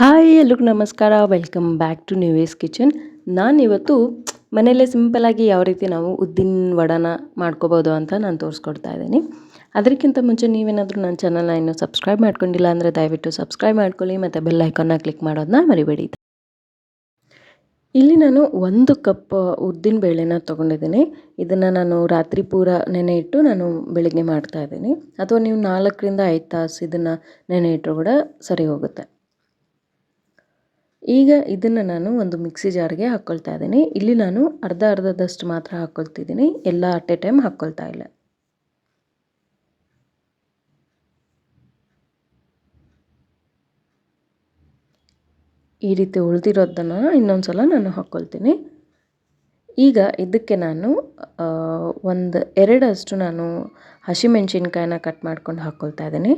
Hi ಎಲ್ರಿಗೂ ನಮಸ್ಕಾರ. Welcome back to new ways kitchen ನಾನಿವತ್ತು ಮನೆಯಲ್ಲೇ ಸಿಂಪಲಾಗಿ ಯಾವ ರೀತಿ ನಾವು ಉದ್ದಿನ ವಡನ ಮಾಡ್ಕೋಬೋದು ಅಂತ ನಾನು ತೋರಿಸ್ಕೊಡ್ತಾ ಇದ್ದೀನಿ. ಅದಕ್ಕಿಂತ ಮುಂಚೆ ನೀವೇನಾದರೂ ನನ್ನ ಚಾನಲ್ನ ಇನ್ನೂ ಸಬ್ಸ್ಕ್ರೈಬ್ ಮಾಡ್ಕೊಂಡಿಲ್ಲ ಅಂದರೆ ದಯವಿಟ್ಟು ಸಬ್ಸ್ಕ್ರೈಬ್ ಮಾಡ್ಕೊಳ್ಳಿ ಮತ್ತು ಬೆಲ್ ಐಕಾನ್ನ ಕ್ಲಿಕ್ ಮಾಡೋದನ್ನ ಮರಿಬೇಡಿ. ಇಲ್ಲಿ ನಾನು ಒಂದು ಕಪ್ ಉದ್ದಿನ ಬೇಳೆನ ತೊಗೊಂಡಿದ್ದೀನಿ. ಇದನ್ನು ನಾನು ರಾತ್ರಿ ಪೂರ ನೆನೆ ಇಟ್ಟು ನಾನು ಬೆಳಿಗ್ಗೆ ಮಾಡ್ತಾ ಇದ್ದೀನಿ. ಅಥವಾ ನೀವು ನಾಲ್ಕರಿಂದ ಐದು ತಾಸು ಇದನ್ನು ನೆನೆ ಇಟ್ಟರು ಕೂಡ ಸರಿ ಹೋಗುತ್ತೆ. ಈಗ ಇದನ್ನು ನಾನು ಒಂದು ಮಿಕ್ಸಿ ಜಾರ್ಗೆ ಹಾಕ್ಕೊಳ್ತಾ ಇದ್ದೀನಿ. ಇಲ್ಲಿ ನಾನು ಅರ್ಧ ಅರ್ಧದಷ್ಟು ಮಾತ್ರ ಹಾಕ್ಕೊಳ್ತಿದ್ದೀನಿ ಎಲ್ಲ ಅಟ್ ಎ ಟೈಮ್ ಹಾಕ್ಕೊಳ್ತಾ ಇಲ್ಲ. ಈ ರೀತಿ ಉಳಿದಿರೋದನ್ನು ಇನ್ನೊಂದು ಸಲ ನಾನು ಹಾಕ್ಕೊಳ್ತೀನಿ ಈಗ ಇದಕ್ಕೆ ನಾನು ಒಂದು ಎರಡಷ್ಟು ನಾನು ಹಸಿಮೆಣ್ಸಿನ್ಕಾಯಿನ ಕಟ್ ಮಾಡ್ಕೊಂಡು ಹಾಕ್ಕೊಳ್ತಾ ಇದ್ದೀನಿ.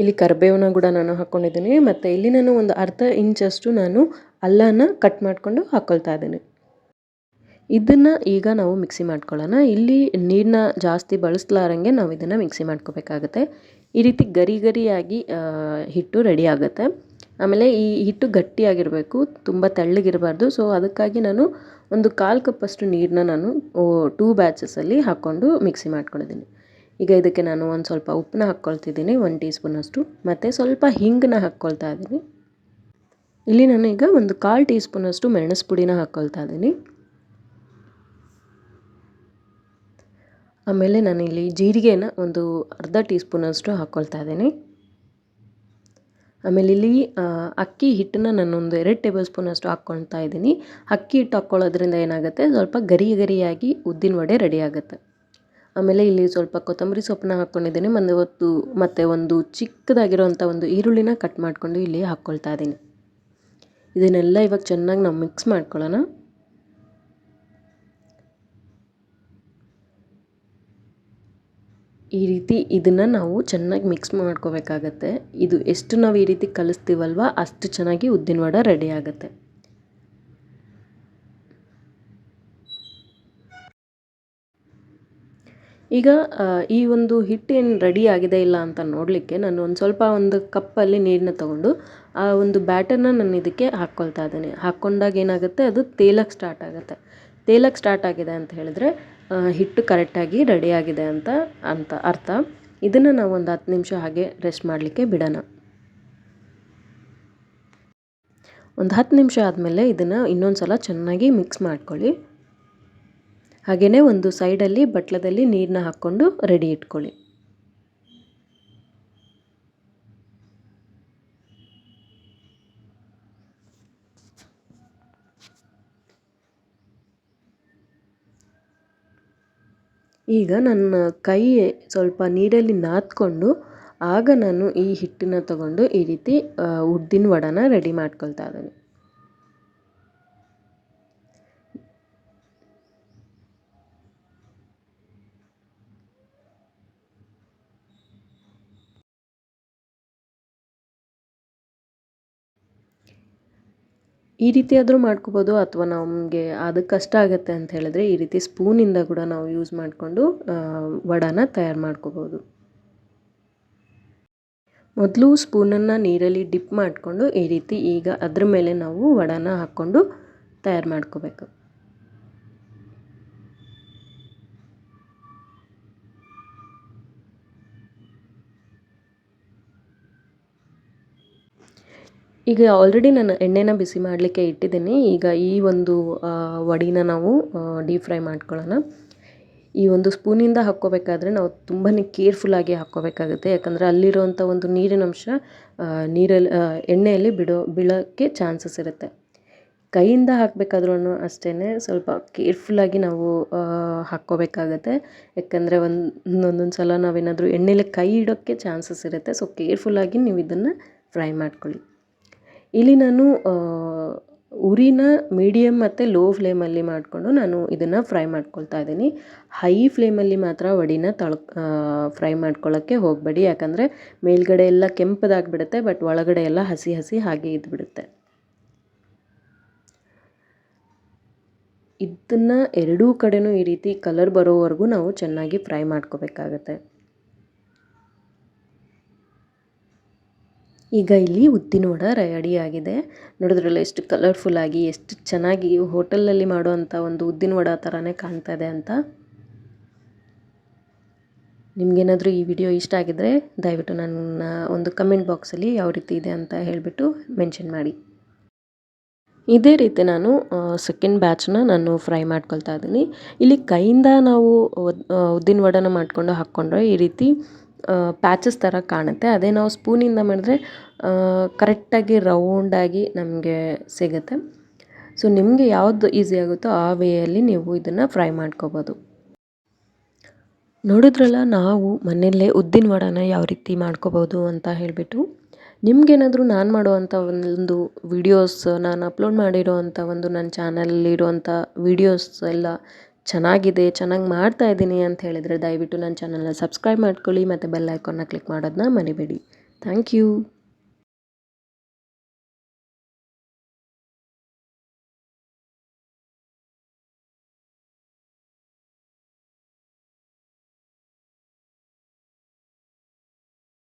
ಇಲ್ಲಿ ಕರಿಬೇವನ್ನ ಕೂಡ ನಾನು ಹಾಕ್ಕೊಂಡಿದ್ದೀನಿ ಮತ್ತು ಇಲ್ಲಿ ನಾನು ಒಂದು ಅರ್ಧ ಇಂಚಷ್ಟು ನಾನು ಅಲ್ಲನ ಕಟ್ ಮಾಡಿಕೊಂಡು ಹಾಕ್ಕೊಳ್ತಾ ಇದ್ದೀನಿ. ಇದನ್ನು ಈಗ ನಾವು ಮಿಕ್ಸಿ ಮಾಡ್ಕೊಳ್ಳೋಣ. ಇಲ್ಲಿ ನೀರನ್ನ ಜಾಸ್ತಿ ಬಳಸಲಾರಂಗೆ ನಾವು ಇದನ್ನು ಮಿಕ್ಸಿ ಮಾಡ್ಕೋಬೇಕಾಗತ್ತೆ. ಈ ರೀತಿ ಗರಿ ಗರಿಯಾಗಿ ಹಿಟ್ಟು ರೆಡಿ ಆಗುತ್ತೆ. ಆಮೇಲೆ ಈ ಹಿಟ್ಟು ಗಟ್ಟಿಯಾಗಿರಬೇಕು, ತುಂಬ ತೆಳ್ಳಗಿರಬಾರ್ದು. ಸೊ ಅದಕ್ಕಾಗಿ ನಾನು ಒಂದು ಕಾಲು ಕಪ್ಪಷ್ಟು ನೀರನ್ನ ನಾನು ಟೂ ಬ್ಯಾಚಸಲ್ಲಿ ಹಾಕ್ಕೊಂಡು ಮಿಕ್ಸಿ ಮಾಡ್ಕೊಂಡಿದ್ದೀನಿ. ಈಗ ಇದಕ್ಕೆ ನಾನು ಒಂದು ಸ್ವಲ್ಪ ಉಪ್ಪನ್ನ ಹಾಕ್ಕೊಳ್ತಿದ್ದೀನಿ, ಒಂದು ಟೀ ಸ್ಪೂನಷ್ಟು ಮತ್ತು ಸ್ವಲ್ಪ ಹಿಂಗನ್ನ ಹಾಕ್ಕೊಳ್ತಾ ಇದ್ದೀನಿ. ಇಲ್ಲಿ ನಾನು ಈಗ ಒಂದು ಕಾಲು ಟೀ ಸ್ಪೂನಷ್ಟು ಮೆಣಸು ಪುಡಿನ ಹಾಕ್ಕೊಳ್ತಾ ಇದ್ದೀನಿ. ಆಮೇಲೆ ನಾನು ಇಲ್ಲಿ ಜೀರಿಗೆನ ಒಂದು ಅರ್ಧ ಟೀ ಸ್ಪೂನಷ್ಟು ಹಾಕ್ಕೊಳ್ತಾ ಇದ್ದೀನಿ. ಆಮೇಲೆ ಇಲ್ಲಿ ಅಕ್ಕಿ ಹಿಟ್ಟನ್ನ ನಾನೊಂದು ಎರಡು ಟೇಬಲ್ ಸ್ಪೂನಷ್ಟು ಹಾಕ್ಕೊಳ್ತಾ ಇದ್ದೀನಿ. ಅಕ್ಕಿ ಹಿಟ್ಟು ಹಾಕ್ಕೊಳ್ಳೋದ್ರಿಂದ ಏನಾಗುತ್ತೆ? ಸ್ವಲ್ಪ ಗರಿ ಗರಿಯಾಗಿ ಉದ್ದಿನ ವಡೆ ರೆಡಿ ಆಗುತ್ತೆ. ಆಮೇಲೆ ಇಲ್ಲಿ ಸ್ವಲ್ಪ ಕೊತ್ತಂಬರಿ ಸೊಪ್ಪನ್ನ ಹಾಕ್ಕೊಂಡಿದ್ದೀನಿ ಒಂದು ಹೊತ್ತು ಮತ್ತು ಒಂದು ಚಿಕ್ಕದಾಗಿರೋವಂಥ ಒಂದು ಈರುಳ್ಳಿನ ಕಟ್ ಮಾಡಿಕೊಂಡು ಇಲ್ಲಿ ಹಾಕ್ಕೊಳ್ತಾ ಇದ್ದೀನಿ. ಇದನ್ನೆಲ್ಲ ಇವಾಗ ಚೆನ್ನಾಗಿ ನಾವು ಮಿಕ್ಸ್ ಮಾಡ್ಕೊಳ್ಳೋಣ. ಈ ರೀತಿ ಇದನ್ನು ನಾವು ಚೆನ್ನಾಗಿ ಮಿಕ್ಸ್ ಮಾಡ್ಕೋಬೇಕಾಗತ್ತೆ. ಇದು ಎಷ್ಟು ನಾವು ಈ ರೀತಿ ಕಲಿಸ್ತೀವಲ್ವ, ಅಷ್ಟು ಚೆನ್ನಾಗಿ ಉದ್ದಿನ ವಡ ರೆಡಿ ಆಗುತ್ತೆ. ಈಗ ಈ ಒಂದು ಹಿಟ್ಟೇನು ರೆಡಿ ಆಗಿದೆ ಇಲ್ಲ ಅಂತ ನೋಡಲಿಕ್ಕೆ ನಾನು ಒಂದು ಸ್ವಲ್ಪ ಒಂದು ಕಪ್ಪಲ್ಲಿ ನೀರನ್ನ ತಗೊಂಡು, ಆ ಒಂದು ಬ್ಯಾಟರ್ನ ನಾನು ಇದಕ್ಕೆ ಹಾಕ್ಕೊಳ್ತಾ ಇದ್ದೀನಿ. ಹಾಕ್ಕೊಂಡಾಗ ಏನಾಗುತ್ತೆ, ಅದು ತೇಲಕ್ಕೆ ಸ್ಟಾರ್ಟ್ ಆಗುತ್ತೆ. ತೇಲಕ್ಕೆ ಸ್ಟಾರ್ಟ್ ಆಗಿದೆ ಅಂತ ಹೇಳಿದ್ರೆ ಹಿಟ್ಟು ಕರೆಕ್ಟಾಗಿ ರೆಡಿ ಆಗಿದೆ ಅಂತ ಅಂತ ಅರ್ಥ. ಇದನ್ನು ನಾವು ಒಂದು ಹತ್ತು ನಿಮಿಷ ಹಾಗೆ ರೆಸ್ಟ್ ಮಾಡಲಿಕ್ಕೆ ಬಿಡೋಣ. ಒಂದು ಹತ್ತು ನಿಮಿಷ ಆದಮೇಲೆ ಇದನ್ನು ಇನ್ನೊಂದು ಸಲ ಚೆನ್ನಾಗಿ ಮಿಕ್ಸ್ ಮಾಡ್ಕೊಳ್ಳಿ. ಹಾಗೆಯೇ ಒಂದು ಸೈಡಲ್ಲಿ ಬಟ್ಲದಲ್ಲಿ ನೀರನ್ನ ಹಾಕ್ಕೊಂಡು ರೆಡಿ ಇಟ್ಕೊಳ್ಳಿ. ಈಗ ನನ್ನ ಕೈ ಸ್ವಲ್ಪ ನೀರಲ್ಲಿ ನಾದ್ಕೊಂಡು ಆಗ ನಾನು ಈ ಹಿಟ್ಟನ್ನ ತಗೊಂಡು ಈ ರೀತಿ ಉದ್ದಿನ ವಡನ ರೆಡಿ ಮಾಡ್ಕೊಳ್ತಾ ಇದ್ದೀನಿ. ಈ ರೀತಿಯಾದರೂ ಮಾಡ್ಕೋಬೋದು ಅಥವಾ ನಮಗೆ ಅದು ಕಷ್ಟ ಆಗುತ್ತೆ ಅಂತ ಹೇಳಿದ್ರೆ ಈ ರೀತಿ ಸ್ಪೂನಿಂದ ಕೂಡ ನಾವು ಯೂಸ್ ಮಾಡಿಕೊಂಡು ವಡಾನ ತಯಾರು ಮಾಡ್ಕೋಬೋದು. ಮೊದಲು ಸ್ಪೂನನ್ನು ನೀರಲ್ಲಿ ಡಿಪ್ ಮಾಡಿಕೊಂಡು ಈ ರೀತಿ ಈಗ ಅದ್ರ ಮೇಲೆ ನಾವು ವಡಾನ ಹಾಕ್ಕೊಂಡು ತಯಾರು ಮಾಡ್ಕೋಬೇಕು. ಈಗ ಆಲ್ರೆಡಿ ನಾನು ಎಣ್ಣೆನ ಬಿಸಿ ಮಾಡಲಿಕ್ಕೆ ಇಟ್ಟಿದ್ದೀನಿ. ಈಗ ಈ ಒಂದು ವಡಿನ ನಾವು ಡೀಪ್ ಫ್ರೈ ಮಾಡ್ಕೊಳ್ಳೋಣ. ಈ ಒಂದು ಸ್ಪೂನಿಂದ ಹಾಕ್ಕೋಬೇಕಾದ್ರೆ ನಾವು ತುಂಬಾ ಕೇರ್ಫುಲ್ಲಾಗಿ ಹಾಕ್ಕೋಬೇಕಾಗುತ್ತೆ. ಯಾಕಂದರೆ ಅಲ್ಲಿರುವಂಥ ಒಂದು ನೀರಿನಂಶ ನೀರಲ್ಲಿ ಎಣ್ಣೆಯಲ್ಲಿ ಬಿಡೋ ಬೀಳೋಕ್ಕೆ ಚಾನ್ಸಸ್ ಇರುತ್ತೆ. ಕೈಯಿಂದ ಹಾಕಬೇಕಾದ್ರೂ ಅಷ್ಟೇ ಸ್ವಲ್ಪ ಕೇರ್ಫುಲ್ಲಾಗಿ ನಾವು ಹಾಕ್ಕೋಬೇಕಾಗತ್ತೆ. ಯಾಕಂದರೆ ಒಂದು, ಒಂದೊಂದು ಸಲ ನಾವೇನಾದರೂ ಎಣ್ಣೆಯಲ್ಲಿ ಕೈ ಇಡೋಕ್ಕೆ ಚಾನ್ಸಸ್ ಇರುತ್ತೆ. ಸೊ ಕೇರ್ಫುಲ್ಲಾಗಿ ನೀವು ಇದನ್ನು ಫ್ರೈ ಮಾಡ್ಕೊಳ್ಳಿ. ಇಲ್ಲಿ ನಾನು ಉರಿನ ಮೀಡಿಯಮ್ ಮತ್ತು ಲೋ ಫ್ಲೇಮಲ್ಲಿ ಮಾಡಿಕೊಂಡು ನಾನು ಇದನ್ನು ಫ್ರೈ ಮಾಡ್ಕೊಳ್ತಾ ಇದ್ದೀನಿ. ಹೈ ಫ್ಲೇಮಲ್ಲಿ ಮಾತ್ರ ವಡಿನ ತಳ ಫ್ರೈ ಮಾಡ್ಕೊಳ್ಳೋಕ್ಕೆ ಹೋಗಬೇಡಿ. ಯಾಕಂದರೆ ಮೇಲ್ಗಡೆ ಎಲ್ಲ ಕೆಂಪದಾಗ್ಬಿಡುತ್ತೆ ಬಟ್ ಒಳಗಡೆ ಎಲ್ಲ ಹಸಿ ಹಸಿ ಹಾಗೆ ಇದ್ಬಿಡುತ್ತೆ. ಇದನ್ನು ಎರಡೂ ಕಡೆನೂ ಈ ರೀತಿ ಕಲರ್ ಬರೋವರೆಗೂ ನಾವು ಚೆನ್ನಾಗಿ ಫ್ರೈ ಮಾಡ್ಕೋಬೇಕಾಗತ್ತೆ. ಈಗ ಇಲ್ಲಿ ಉದ್ದಿನ ವಡ ರೆಡಿ ಆಗಿದೆ ನೋಡಿದ್ರಲ್ಲ ಎಷ್ಟು ಕಲರ್ಫುಲ್ ಆಗಿ, ಎಷ್ಟು ಚೆನ್ನಾಗಿ ಹೋಟೆಲಲ್ಲಿ ಮಾಡುವಂಥ ಒಂದು ಉದ್ದಿನ ವಡ ಥರನೇ ಕಾಣ್ತಾ ಇದೆ ಅಂತ. ನಿಮಗೇನಾದರೂ ಈ ವಿಡಿಯೋ ಇಷ್ಟ ಆಗಿದ್ದರೆ ದಯವಿಟ್ಟು ನನ್ನ ಒಂದು ಕಮೆಂಟ್ ಬಾಕ್ಸಲ್ಲಿ ಯಾವ ರೀತಿ ಇದೆ ಅಂತ ಹೇಳಿಬಿಟ್ಟು ಮೆನ್ಷನ್ ಮಾಡಿ. ಇದೇ ರೀತಿ ನಾನು ಸೆಕೆಂಡ್ ಬ್ಯಾಚ್ನ ನಾನು ಫ್ರೈ ಮಾಡ್ಕೊಳ್ತಾ ಇದ್ದೀನಿ. ಇಲ್ಲಿ ಕೈಯಿಂದ ನಾವು ಉದ್ದಿನ ವಡನ ಮಾಡಿಕೊಂಡು ಹಾಕ್ಕೊಂಡ್ರೆ ಈ ರೀತಿ ಪ್ಯಾಚಸ್ ಥರ ಕಾಣುತ್ತೆ. ಅದೇ ನಾವು ಸ್ಪೂನಿಂದ ಮಾಡಿದ್ರೆ ಕರೆಕ್ಟಾಗಿ ರೌಂಡಾಗಿ ನಮಗೆ ಸಿಗುತ್ತೆ. ಸೊ ನಿಮಗೆ ಯಾವುದು ಈಸಿ ಆಗುತ್ತೋ ಆ ವೇಯಲ್ಲಿ ನೀವು ಇದನ್ನು ಫ್ರೈ ಮಾಡ್ಕೋಬೋದು. ನೋಡಿದ್ರಲ್ಲ, ನಾವು ಮನೆಯಲ್ಲೇ ಉದ್ದಿನ ವಡನ ಯಾವ ರೀತಿ ಮಾಡ್ಕೋಬೋದು ಅಂತ ಹೇಳಿಬಿಟ್ಟು, ನಿಮ್ಗೇನಾದರೂ ನಾನು ಮಾಡುವಂಥ ಒಂದು ವಿಡಿಯೋಸ್ ನಾನು ಅಪ್ಲೋಡ್ ಮಾಡಿರೋ ಅಂಥ ಒಂದು ನನ್ನ ಚಾನಲಲ್ಲಿರುವಂಥ ವಿಡಿಯೋಸ್ ಎಲ್ಲ ಚೆನ್ನಾಗಿದೆ, ಚೆನ್ನಾಗಿ ಮಾಡ್ತಾ ಇದ್ದೀನಿ ಅಂತ ಹೇಳಿದರೆ ದಯವಿಟ್ಟು ನನ್ನ ಚಾನಲ್ನ ಸಬ್ಸ್ಕ್ರೈಬ್ ಮಾಡ್ಕೊಳ್ಳಿ ಮತ್ತು ಬೆಲ್ ಐಕಾನ್ನ ಕ್ಲಿಕ್ ಮಾಡೋದನ್ನ ಮರಿಬೇಡಿ. Thank you